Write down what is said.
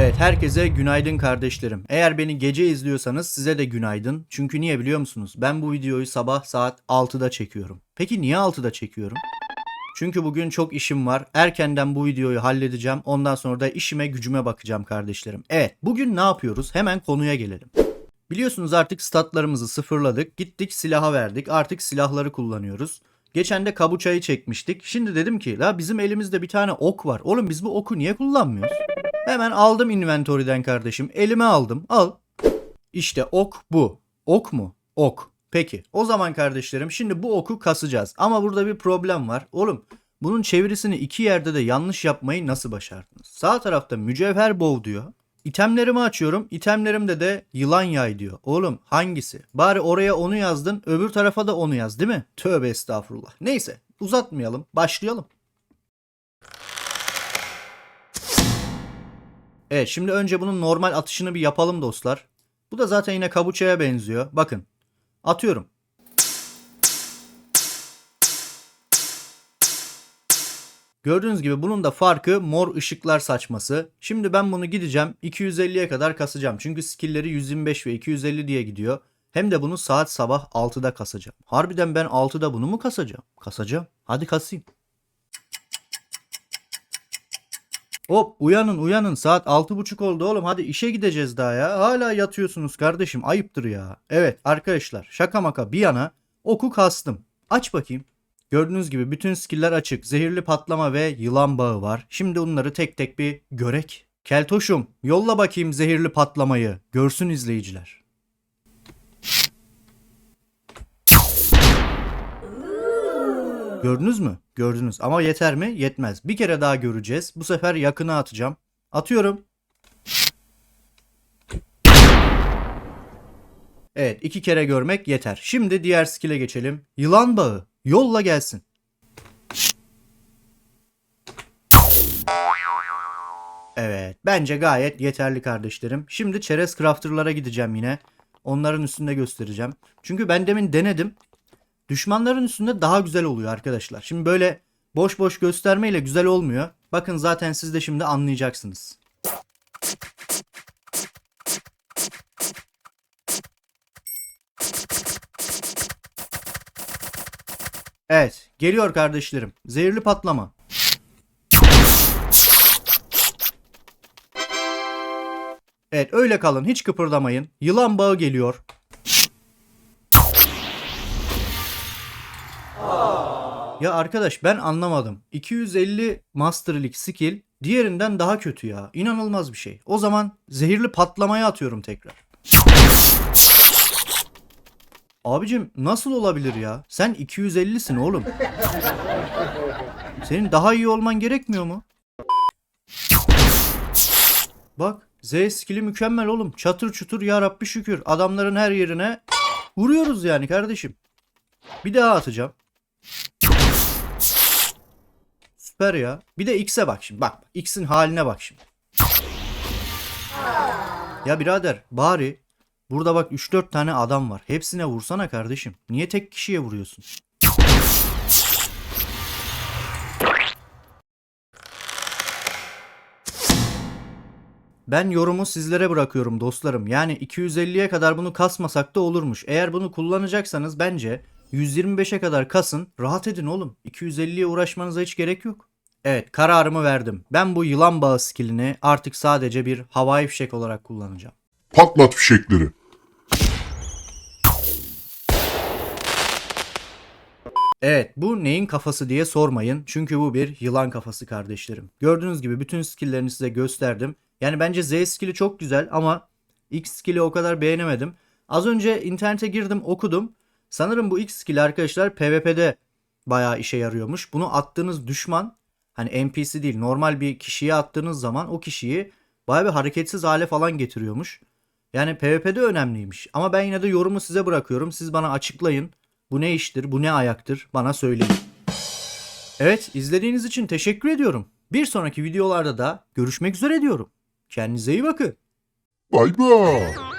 Evet herkese günaydın kardeşlerim. Eğer beni gece izliyorsanız size de günaydın. Çünkü niye biliyor musunuz? Ben bu videoyu sabah saat 6'da çekiyorum. Peki niye 6'da çekiyorum? Çünkü bugün çok işim var. Erkenden bu videoyu halledeceğim. Ondan sonra da işime gücüme bakacağım kardeşlerim. Evet bugün ne yapıyoruz? Hemen konuya gelelim. Biliyorsunuz artık statlarımızı sıfırladık. Gittik silaha verdik. Artık silahları kullanıyoruz. Geçen de kabuçayı çekmiştik. Şimdi dedim ki la bizim elimizde bir tane ok var. Oğlum biz bu oku niye kullanmıyoruz? Hemen aldım inventory'den kardeşim. Elime aldım. Al. İşte ok bu. Ok mu? Ok. Peki. O zaman kardeşlerim şimdi bu oku kasacağız. Ama burada bir problem var. Oğlum bunun çevirisini iki yerde de yanlış yapmayı nasıl başardınız? Sağ tarafta mücevher bow diyor. İtemlerimi açıyorum. İtemlerimde de yılan yay diyor. Oğlum hangisi? Bari oraya onu yazdın, öbür tarafa da onu yaz değil mi? Tövbe estağfurullah. Neyse uzatmayalım. Başlayalım. Evet şimdi önce bunun normal atışını bir yapalım dostlar. Bu da zaten yine kabuçaya benziyor. Bakın. Atıyorum. Gördüğünüz gibi bunun da farkı mor ışıklar saçması. Şimdi ben bunu gideceğim 250'ye kadar kasacağım. Çünkü skill'leri 125 ve 250 diye gidiyor. Hem de bunu saat sabah 6'da kasacağım. Harbiden ben 6'da bunu mu kasacağım? Kasacağım. Hadi kasayım. Hop uyanın uyanın saat 6.30 oldu oğlum hadi işe gideceğiz daha ya. Hala yatıyorsunuz kardeşim ayıptır ya. Evet arkadaşlar şaka maka bir yana oku kastım. Aç bakayım. Gördüğünüz gibi bütün skill'ler açık. Zehirli patlama ve yılan bağı var. Şimdi onları tek tek bir görek. Keltoşum yolla bakayım zehirli patlamayı. Görsün izleyiciler. Gördünüz mü? Gördünüz. Ama yeter mi? Yetmez. Bir kere daha göreceğiz. Bu sefer yakına atacağım. Atıyorum. Evet iki kere görmek yeter. Şimdi diğer skill'e geçelim. Yılan bağı. Yolla gelsin. Evet bence gayet yeterli kardeşlerim. Şimdi çerez crafter'lara gideceğim yine. Onların üstünde göstereceğim. Çünkü ben demin denedim. Düşmanların üstünde daha güzel oluyor arkadaşlar. Şimdi böyle boş boş göstermeyle güzel olmuyor. Bakın zaten siz de şimdi anlayacaksınız. Evet, geliyor kardeşlerim. Zehirli patlama. Evet, öyle kalın. Hiç kıpırdamayın. Yılan bağı geliyor. Ya arkadaş ben anlamadım. 250 masterlik skill diğerinden daha kötü ya. İnanılmaz bir şey. O zaman zehirli patlamaya atıyorum tekrar. Abicim nasıl olabilir ya? Sen 250'sin oğlum. Senin daha iyi olman gerekmiyor mu? Bak Z skill'i mükemmel oğlum. Çatır çutur ya Rabbi şükür. Adamların her yerine vuruyoruz yani kardeşim. Bir daha atacağım. Süper ya. Bir de X'e bak şimdi. Bak X'in haline bak şimdi. Ya birader bari burada bak 3-4 tane adam var. Hepsine vursana kardeşim. Niye tek kişiye vuruyorsun? Ben yorumu sizlere bırakıyorum dostlarım. Yani 250'ye kadar bunu kasmasak da olurmuş. Eğer bunu kullanacaksanız bence 125'e kadar kasın. Rahat edin oğlum. 250'ye uğraşmanıza hiç gerek yok. Evet kararımı verdim. Ben bu yılan bağı skillini artık sadece bir havai fişek olarak kullanacağım. Patlat fişekleri. Evet bu neyin kafası diye sormayın. Çünkü bu bir yılan kafası kardeşlerim. Gördüğünüz gibi bütün skilllerini size gösterdim. Yani bence Z skilli çok güzel ama X skilli o kadar beğenemedim. Az önce internete girdim okudum. Sanırım bu X skill arkadaşlar PvP'de bayağı işe yarıyormuş. Bunu attığınız düşman hani NPC değil normal bir kişiye attığınız zaman o kişiyi bayağı bir hareketsiz hale falan getiriyormuş. Yani PvP'de önemliymiş. Ama ben yine de yorumu size bırakıyorum. Siz bana açıklayın. Bu ne iştir, bu ne ayaktır bana söyleyin. Evet izlediğiniz için teşekkür ediyorum. Bir sonraki videolarda da görüşmek üzere diyorum. Kendinize iyi bakın. Bay bay.